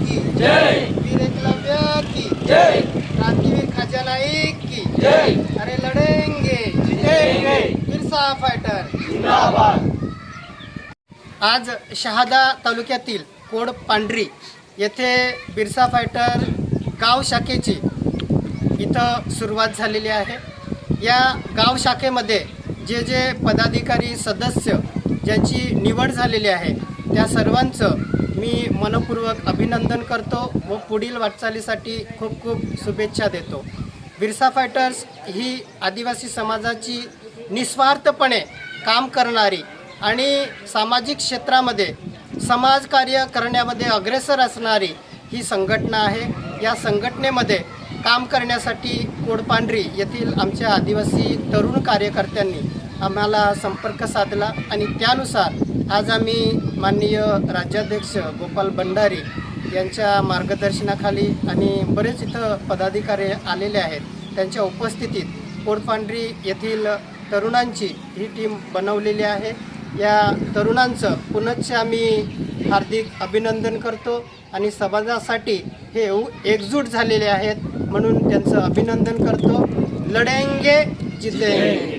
की। जय। वीर एकलव्य की। जय। क्रांतिवीर खाजा नाईक की। जय। अरे लढेंगे। जितेंगे. बिरसा फायटर। जिंदाबाद। आज शहादा तालुक्यातील कोड पांढरी येथे बिरसा फायटर गाव शाखेची इथं सुरुवात झालेली आहे. या गाव शाखेमध्ये जे जे पदाधिकारी सदस्य ज्यांची निवड झालेली आहे त्या सर्वांचं मी मनपूर्वक अभिनंदन करतो व पुढील वाटचालीसाठी खूप खूप शुभेच्छा देतो. बिरसा फायटर्स ही आदिवासी समाजाची निस्वार्थपणे काम करणारी आणि सामाजिक क्षेत्रामध्ये समाजकार्य करण्यामध्ये अग्रेसर असणारी ही संघटना आहे. या संघटनेमध्ये काम करण्यासाठी कोडपांढरी येथील आमच्या आदिवासी तरुण कार्यकर्त्यांनी आम्हाला संपर्क साधला आणि त्यानुसार आज आम्ही माननीय राज्याध्यक्ष गोपाल भंडारी यांच्या मार्गदर्शनाखाली आणि बरेच इथं पदाधिकारी आलेले आहेत. त्यांच्या उपस्थितीत कोडपांढरी येथील तरुणांची ही टीम बनवलेली आहे. या तरुणांचं पुनश्च आम्ही हार्दिक अभिनंदन करतो आणि समाजासाठी हे एकजूट झालेले आहेत म्हणून त्यांचं अभिनंदन करतो. लढेंगे जितेंगे.